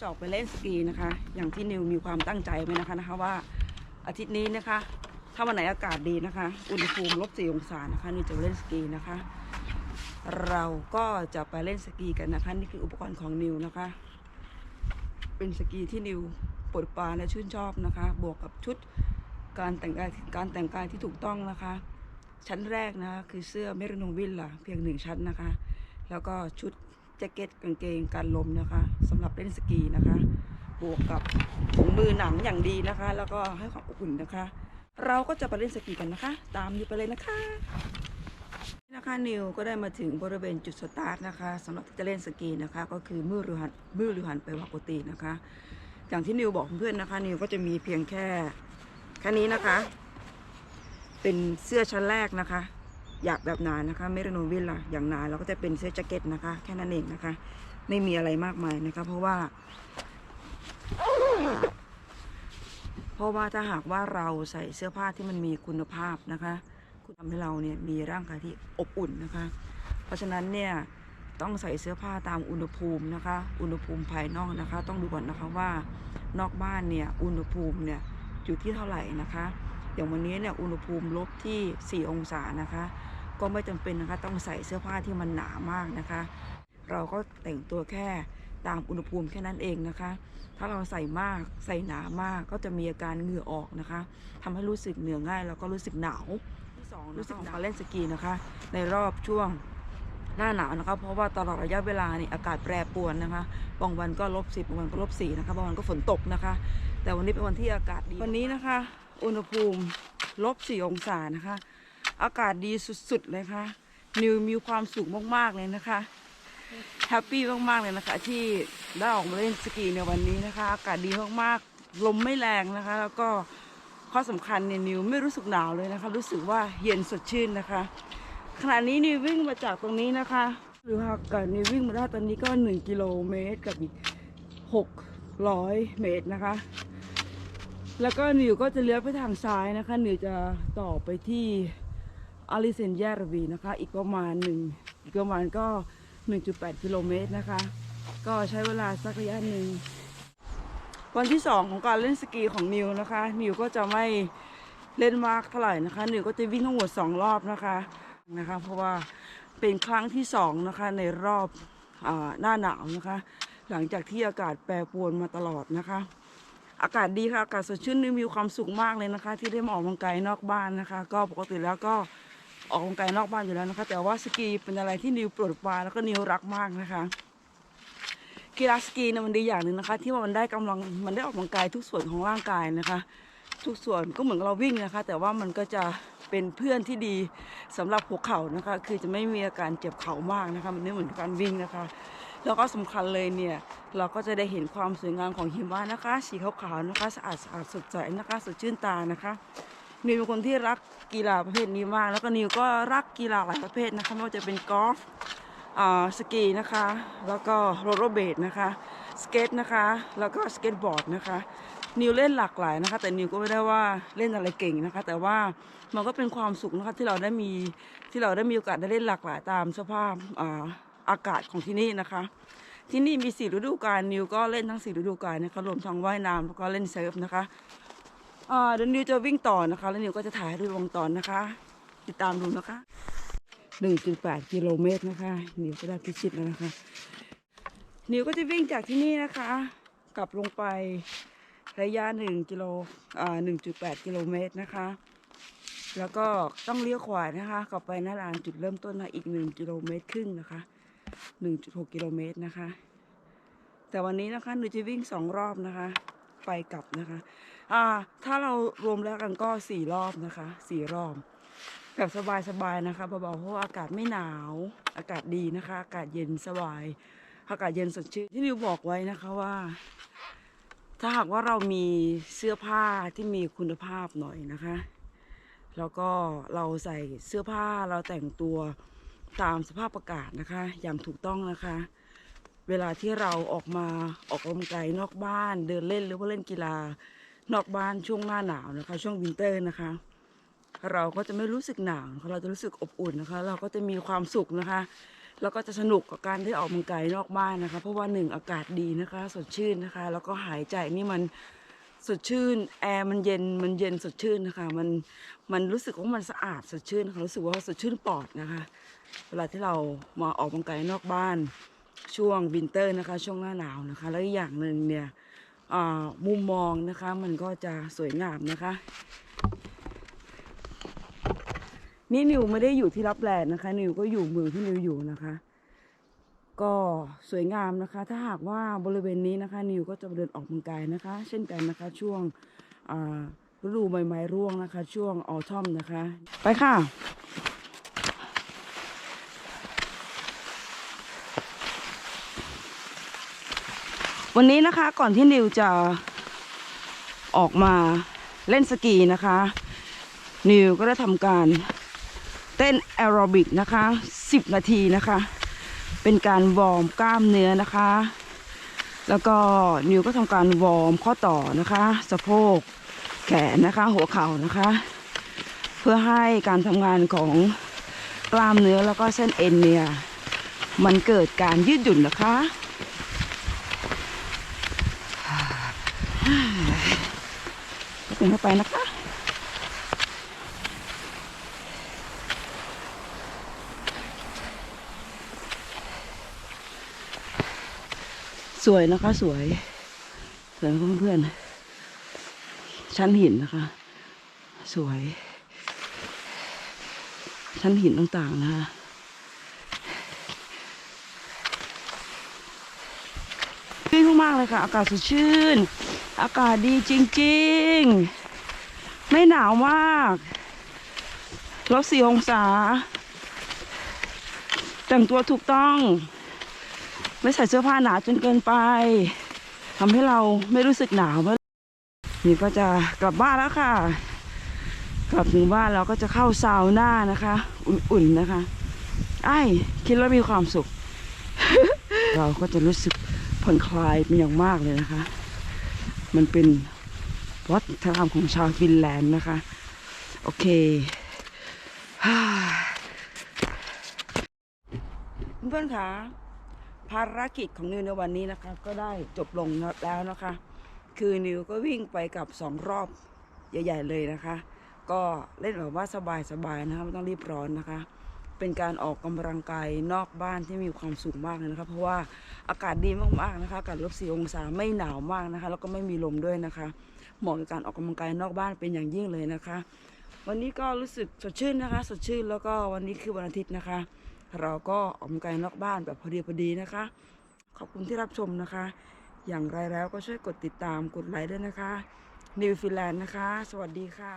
จะออกไปเล่นสกีนะคะ อย่างที่นิวมีความตั้งใจไว้นะคะนะคะว่าอาทิตย์นี้นะคะ ถ้าวันไหนอากาศดีนะคะ อุณหภูมิลบสี่องศานะคะนิวจะไปเล่นสกีนะคะ เราก็จะไปเล่นสกีกันนะคะ นี่คืออุปกรณ์ของนิวนะคะ เป็นสกีที่นิวปวดปรานและชื่นชอบนะคะ บวกกับชุดการแต่งกายการแต่งกายที่ถูกต้องนะคะ ชั้นแรกนะคะคือเสื้อเมริโนวิลล่ะเพียงหนึ่งชั้นนะคะ แล้วก็ชุด แจ็คเก็ตกางเกงกันลมนะคะสำหรับเล่นสกีนะคะ บวกกับถุงมือหนังอย่างดีนะคะ แล้วก็ให้ความอบอุ่นนะคะ เราก็จะไปเล่นสกีกันนะคะ ตามนิวไปเลยนะคะนะคะนิวก็ได้มาถึงบริเวณจุดสตาร์ทนะคะสำหรับที่จะเล่นสกีนะคะ ก็คือมือรือหันมือรือหันไปวากตีนะคะ อย่างที่นิวบอกเพื่อนนะคะ นิวก็จะมีเพียงแค่แค่นี้นะคะ เป็นเสื้อชั้นแรกนะคะ อยากแบบหนานะคะเมรโนวิลล่ะอย่างหนาเราก็จะเป็นเสื้อแจ็คเก็ตนะคะ แค่นั้นเองนะคะ ไม่มีอะไรมากมายนะคะ เพราะว่า เพราะว่าถ้าหากว่าเราใส่เสื้อผ้าที่มันมีคุณภาพนะคะคุณทำให้เราเนี่ยมีร่างกายที่อบอุ่นนะคะ เพราะฉะนั้นเนี่ยต้องใส่เสื้อผ้าตามอุณหภูมินะคะ อุณหภูมิภายนอกนะคะ ต้องดูก่อนนะคะว่านอกบ้านเนี่ยอุณหภูมิเนี่ยอยู่ที่เท่าไหร่นะคะ อย่างวันนี้เนี่ยอุณหภูมิลบที่ 4 องศานะคะ ก็ไม่จำเป็นนะคะต้องใส่เสื้อผ้าที่มันหนามากนะคะ เราก็แต่งตัวแค่ตามอุณหภูมิแค่นั้นเองนะคะ ถ้าเราใส่มากใส่หนามากก็จะมีอาการเหงื่อออกนะคะทำให้รู้สึกเหนื่อยง่าย แล้วก็รู้สึกหนาวที่สองรู้สึกการเล่นสกีนะคะ ในรอบช่วงหน้าหนาวนะคะ เพราะว่าตลอดระยะเวลานี่อากาศแปรปรวนนะคะ บางวันก็ลบสิบบางวันก็ลบสี่นะคะ บางวันก็ฝนตกนะคะ แต่วันนี้เป็นวันที่อากาศดี วันนี้นะคะ อุณหภูมิลบสี่องศานะคะ อากาศดีสุดๆเลยค่ะนิวมีความสุขมากๆเลยนะคะแฮปปี้มากๆเลยนะคะ ที่ได้ออกมาเล่นสกีในวันนี้นะคะ อากาศดีมากๆลมไม่แรงนะคะ แล้วก็ข้อสำคัญเนี่ยนิวไม่รู้สึกหนาวเลยนะคะ รู้สึกว่าเย็นสดชื่นนะคะขณะนี้นิววิ่งมาจากตรงนี้นะคะ หรือหากเกิดนิววิ่งมาได้ตอนนี้ก็หนึ่งกิโลเมตรกับอีกหกร้อยเมตรนะคะ แล้วก็นิวก็จะเลี้ยวไปทางซ้ายนะคะนิวจะต่อไปที่ อาริเซนแยรวีนะคะ อีกประมาณหนึ่งอีกประมาณก็ 1.8 กิโลเมตรนะคะ ก็ใช้เวลาสักระยะหนึ่ง วันที่สองของการเล่นสกีของนิวนะคะ นิวก็จะไม่เล่นมากเท่าไหร่นะคะ นิวก็จะวิ่งทั้งหมดสองรอบนะคะนะคะ เพราะว่าเป็นครั้งที่สองนะคะในรอบอหน้าหนาวนะคะ หลังจากที่อากาศแปรปรวนมาตลอดนะคะ อากาศดีค่ะ อากาศสดชื่นนิวมีความสุขมากเลยนะคะ ที่ได้มาออกกำลังกายนอกบ้านนะคะ ก็ปกติแล้วก็ ออกกำลังกายนอกบ้านอยู่แล้วนะคะ แต่ว่าสกีเป็นอะไรที่นิวโปรดปรานแล้วก็นิวรักมากนะคะกีฬาสกีเนี่ยมันดีอย่างหนึ่งนะคะ ที่ว่ามันได้กำลังมันได้ออกกำลังกายทุกส่วนของร่างกายนะคะ ทุกส่วนก็เหมือนเราวิ่งนะคะ แต่ว่ามันก็จะเป็นเพื่อนที่ดีสำหรับหัวเข่านะคะ คือจะไม่มีอาการเจ็บเข่ามากนะคะ มันไม่เหมือนการวิ่งนะคะ แล้วก็สำคัญเลยเนี่ยเราก็จะได้เห็นความสวยงามของหิมะนะคะ สีขาวๆนะคะ สะอาดสะอาดสดใสนะคะ สดชื่นตานะคะ นิวเป็นคนที่รักกีฬาประเภทนี้มาก แล้วก็นิวก็รักกีฬาหลายประเภทนะคะไม่ว่าจะเป็นกอล์ฟสกีนะคะ แล้วก็โรลเลอร์เบดนะคะ สเก็ตนะคะ แล้วก็สเก็ตบอร์ดนะคะ นิวเล่นหลากหลายนะคะ แต่นิวก็ไม่ได้ว่าเล่นอะไรเก่งนะคะ แต่ว่ามันก็เป็นความสุขนะคะที่เราได้มีที่เราได้มีโอกาสได้เล่นหลากหลายตามสภาพอาอากาศของที่นี่นะคะ ที่นี่มีสี่ฤดูกาลนิวก็เล่นทั้งสี่ฤดูกาลนะคะรวมทั้งว่ายน้ำแล้วก็เล่นเซิร์ฟนะคะ อ่าเดี๋ยวนิวจะวิ่งต่อนะคะ แล้วนิวก็จะถ่ายให้ดูวงตอนนะคะ ติดตามดูนะคะ1.8กิโลเมตรนะคะ นิวก็ได้พิชิตแล้วนะคะ นิวก็จะวิ่งจากที่นี่นะคะ กลับลงไประยะ1กิโลอ่า1.8กิโลเมตรนะคะ แล้วก็ต้องเลี้ยวขวานะคะ กลับไปหน้าลานจุดเริ่มต้นนะอีก1กิโลเมตรครึ่งนะคะ1.6กิโลเมตรนะคะ แต่วันนี้นะคะหนูจะวิ่งสองรอบนะคะ ไปกลับนะคะ อ่า ถ้าเรารวมแล้วกันก็สี่รอบนะคะสี่รอบแบบสบายๆนะคะเบาๆเพราะอากาศไม่หนาว อากาศดีนะคะ อากาศเย็นสบาย อากาศเย็นสดชื่นที่นิวบอกไว้นะคะว่า ถ้าหากว่าเรามีเสื้อผ้าที่มีคุณภาพหน่อยนะคะ แล้วก็เราใส่เสื้อผ้าเราแต่งตัวตามสภาพอากาศนะคะ อย่างถูกต้องนะคะ เวลาที่เราออกมาออกกำลังกายนอกบ้านเดินเล่นหรือว่าเล่นกีฬานอกบ้านช่วงหน้าหนาวนะคะ ช่วงวินเตอร์นะคะ เราก็จะไม่รู้สึกหนาวเราจะรู้สึกอบอุ่นนะคะ เราก็จะมีความสุขนะคะ แล้วก็จะสนุกกับการที่ออกกำลังกายนอกบ้านนะคะ เพราะว่าหนึ่งอากาศดีนะคะ สดชื่นนะคะ แล้วก็หายใจนี่มันสดชื่นแอร์มันเย็นมันเย็นสดชื่นนะคะ มันมันรู้สึกว่ามันสะอาดสดชื่นค่ะรู้สึกว่าสดชื่นปอดนะคะ เวลาที่เรามาออกกำลังกายนอกบ้าน ช่วงวินเตอร์นะคะ ช่วงหน้าหนาวนะคะ แล้วอีกอย่างหนึ่งเนี่ยมุมมองนะคะมันก็จะสวยงามนะคะ นี่นิวไม่ได้อยู่ที่รับแลนนะคะ นิวก็อยู่เมืองที่นิวอยู่นะคะ ก็สวยงามนะคะ ถ้าหากว่าบริเวณนี้นะคะ นิวก็จะเดินออกกำลังกายนะคะ เช่นกันนะคะ ช่วงอ่าฤดูใบไม้ร่วงนะคะ ช่วงออทอมนะคะ ไปค่ะ วันนี้นะคะก่อนที่นิวจะออกมาเล่นสกีนะคะ นิวก็ได้ทำการเต้นแอโรบิกนะคะ 10 นาทีนะคะ เป็นการวอร์มกล้ามเนื้อนะคะ แล้วก็นิวก็ทำการวอร์มข้อต่อนะคะ สะโพกแขนนะคะ หัวเข่านะคะ เพื่อให้การทำงานของกล้ามเนื้อแล้วก็เส้นเอ็นเนี่ย มันเกิดการยืดหยุ่นนะคะึงเข้าไปนะคะสวยนะคะสวย สวยเพื่อนๆชั้นหินนะคะ สวย ชั้นหินต่างๆนะคะชื่นมากๆเลยค่ะ อากาศสดชื่น อากาศดีจริงๆ ไม่หนาวมากลบสี่องศา แต่งตัวถูกต้อง ไม่ใส่เสื้อผ้าหนาจนเกินไปทำให้เราไม่รู้สึกหนาวเมื่อนี่ก็จะกลับบ้านแล้วค่ะ กลับถึงบ้านเราก็จะเข้าซาวน่านะคะ อุ่นๆนะคะ ไอ้คิดแล้วมีความสุข เราก็จะรู้สึกผ่อนคลายเป็นอย่างมากเลยนะคะ มันเป็นวัฒนธรรมของชาวฟินแลนด์นะคะ โอเคเพื่อนๆคะภารกิจของนิวในวันนี้นะคะ ก็ได้จบลงแล้วนะคะ คือนิวก็วิ่งไปกับสองรอบใหญ่ ๆ เลยนะคะ ก็เล่นแบบว่าสบายๆนะคะไม่ต้องรีบร้อนนะคะ เป็นการออกกำลังกายนอกบ้านที่มีความสุขมากเลยนะคะเพราะว่าอากาศดีมากๆนะคะอากาศลบสี่องศาไม่หนาวมากนะคะ แล้วก็ไม่มีลมด้วยนะคะ เหมาะกับการออกกำลังกายนอกบ้านเป็นอย่างยิ่งเลยนะคะ วันนี้ก็รู้สึกสดชื่นนะคะ สดชื่นแล้วก็วันนี้คือวันอาทิตย์นะคะ เราก็ออกกำลังกายนอกบ้านแบบพอดีพอดีนะคะ ขอบคุณที่รับชมนะคะ อย่างไรแล้วก็ช่วยกดติดตามกดไลค์ด้วยนะคะนิวฟินแลนด์นะคะ สวัสดีค่ะ